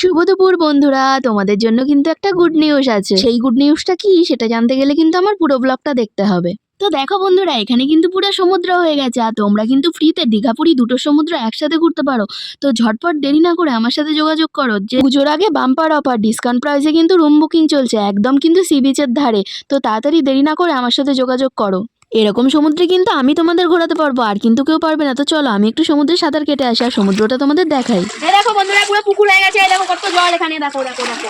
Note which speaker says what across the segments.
Speaker 1: শুভ দুপুর বন্ধুরা। তোমাদের জন্য কিন্তু একটা গুড নিউজ আছে। সেই গুড নিউজটা কি? সেটা জানতে গেলে কিন্তু আমার পুরো ব্লগটা দেখতে হবে। তো দেখো বন্ধুরা, এখানে কিন্তু পুরো সমুদ্র হয়ে গেছে আর তোমরা কিন্তু ফ্রিতে দীঘাপুরি দুটো সমুদ্র একসাথে ঘুরতে পারো। তো ঝটপট দেরি না করে আমার সাথে যোগাযোগ করো। যে পুজোর আগে বাম্পার অফার ডিসকাউন্ট প্রাইসে কিন্তু রুম বুকিং চলছে, একদম কিন্তু সি বিচের ধারে। তো তাড়াতাড়ি দেরি না করে আমার সাথে যোগাযোগ করো। এরকম সমুদ্রে কিন্তু আমি তোমাদের ঘোরাতে পারব, আর কিন্তু কেউ পারবে না। তো চলো, আমি একটু সমুদ্রে সাঁতার কেটে আসি আর সমুদ্রটা তোমাদের দেখাই।
Speaker 2: দেখো বন্ধুরা, পুরো পুকুর হয়ে গেছে দেখো কত জল এখানে, দেখো দেখো দেখো।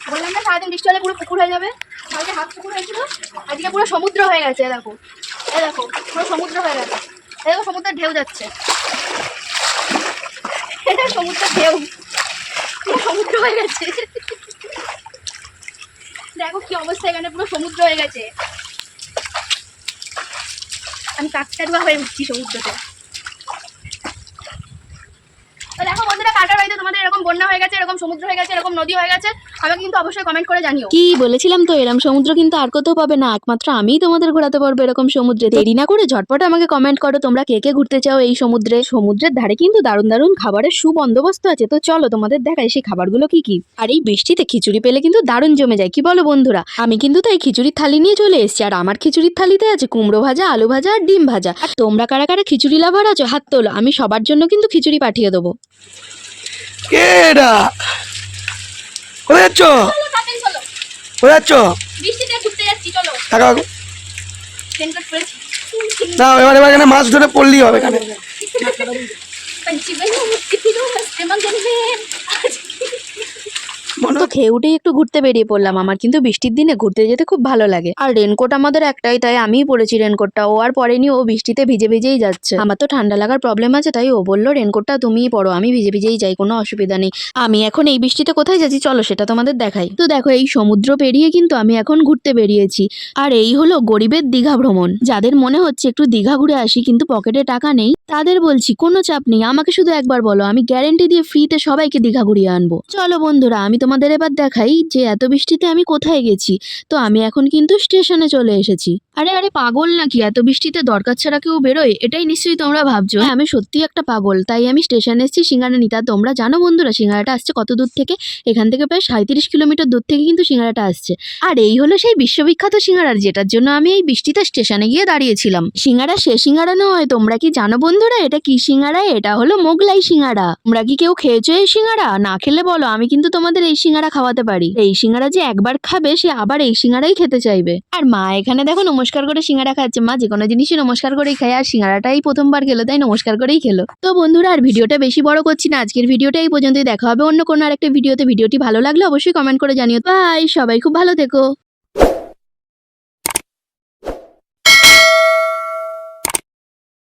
Speaker 2: বললাম না, সারাদিন বৃষ্টি হলে পুরো পুকুর হয়ে যাবে। কালকে হাফ পুকুর হয়েছিল, আজকে পুরো সমুদ্র হয়ে গেছে দেখো। এই দেখো, পুরো সমুদ্র হয়ে গেছে। দেখো, সমুদ্রের ঢেউ যাচ্ছে। এটা সমুদ্রের ঢেউ। পুরো সমুদ্র হয়ে গেছে। দেখো কি অবস্থা, এখানে পুরো সমুদ্র হয়ে গেছে। আমি কাকতারুয়া হয়ে উঠছি সমুদ্রতে। দেখো বন্ধুরা কাটার বাড়িতে তোমাদের এরকম বন্যা হয়ে গেছে, এরকম সমুদ্র হয়ে গেছে, এরকম নদী হয়ে গেছে, আমাকে কিন্তু অবশ্যই কমেন্ট করে জানিও।
Speaker 1: কি বলেছিলাম তো এরকম সমুদ্র কিন্তু আর কোথাও পাবে না, একমাত্র আমিই তোমাদের ঘোরাতে পারব এরকম সমুদ্রে। দেরি না করে ঝটপট আমাকে কমেন্ট করো, তোমরা কে কে ঘুরতে চাও এই সমুদ্রে। সমুদ্রের ধারে কিন্তু দারুণ দারুণ খাবারের সুবন্দোবস্ত আছে, তো চলো তোমাদের দেখাই সেই খাবারগুলো কি কি। আর এই বৃষ্টিতে খিচুড়ি পেলে কিন্তু দারুণ জমে যায়, কি বলো বন্ধুরা? আমি কিন্তু তাই খিচুড়ির থালি নিয়ে চলে এসেছি, আর আমার খিচুড়ির থালিতে আছে কুমড়ো ভাজা, আলু ভাজা, আর ডিম ভাজা। আর তোমরা কারা কারা খিচুড়ি লাভার আছো, হাত তোলো, আমি সবার জন্য কিন্তু খিচুড়ি পাঠিয়ে দেবো।
Speaker 3: কে এটা? কোথায় যাচ্ছ? কোথায় যাচ্ছ? টাকা না এবার এবার এখানে মাছ ধরে পড়লেই হবে এখানে।
Speaker 1: খেয়ে উঠেই একটু ঘুরতে বেরিয়ে পড়লাম। আমার কিন্তু বৃষ্টির দিনে ঘুরতে যেতে খুব ভালো লাগে। আর রেনকোট আমাদের একটাই, তাই আমিই পরেছি রেনকোটটা ও আর পরেনি, ও বৃষ্টিতে ভিজে ভিজেই যাচ্ছে। আমার তো ঠান্ডা লাগার প্রবলেম আছে, তাই ও বলল রেনকোটটা তুমিই পরো, আমি ভিজে ভিজেই যাই, কোনো অসুবিধা নেই। আমি এখন এই বৃষ্টিতে কোথায় যাচ্ছি, চলো সেটা তোমাদের দেখাই। তো দেখো, এই সমুদ্র পেরিয়ে কিন্তু আমি এখন ঘুরতে বেরিয়েছি। আর এই হলো গরিবের দীঘা ভ্রমণ। যাদের মনে হচ্ছে একটু দীঘা ঘুরে আসি, কিন্তু পকেটে টাকা নেই, তাদের বলছি, কোনো চাপ নেই, আমাকে শুধু একবার বলো, আমি গ্যারেন্টি দিয়ে ফ্রিতে সবাইকে দীঘা ঘুরিয়ে আনব। চলো বন্ধুরা, আমি তোমাদের এবার দেখাই যে এত বৃষ্টিতে আমি কোথায় গেছি। তো আমি এখন কিন্তু স্টেশনে চলে এসেছি। আরে আরে পাগল নাকি? এত বৃষ্টিতে দরকার ছাড়া কেউ বেরোয়? এটাই নিশ্চয়ই তোমরা ভাবছ। হ্যাঁ আমি সত্যি একটা পাগল। তাই আমি স্টেশনে এসেছি সিঙ্গারা নিতে তোমরা জানো বন্ধুরা, সিঙ্গারাটা আসছে কত দূর থেকে? এখান থেকে প্রায় সাঁত্রিশ কিলোমিটার দূর থেকে কিন্তু সিঙ্গারাটা আসছে। আর এই হলো সেই বিশ্ববিখ্যাত সিঙ্গারার, যেটার জন্য আমি এই বৃষ্টিতে স্টেশনে গিয়ে দাঁড়িয়েছিলাম। সিঙ্গারা সে সিঙ্গারা নয়, তোমরা কি জানো বন্ধুরা? এটা কি সিঙ্গারা? এটা হলো মোগলাই সিঙ্গারা। তোমরা কি কেউ খেয়েছো এই সিঙ্গারা? না খেলে বলো, আমি কিন্তু তোমাদের এই সিঙ্গারা খাওয়াতে পারি। এই সিঙ্গারা যে একবার খাবে, সে আবার এই সিঙ্গারাই খেতে চাইবে। আর মা এখানে দেখো নমস্কার করে সিঙ্গারা খাচ্ছে। মা যে কোনো জিনিসই নমস্কার করেই খায়। আর সিঙ্গারাটাই প্রথমবার খেলো, তাই নমস্কার করেই খেলো। তো বন্ধুরা, আর ভিডিওটা বেশি বড় করছি না। আজকের ভিডিওটা এই পর্যন্তই। দেখা হবে অন্য কোনো আরেকটা ভিডিওতে। ভিডিওটি ভালো লাগলে অবশ্যই কমেন্ট করে জানিও। বাই সবাই খুব ভালো থেকো।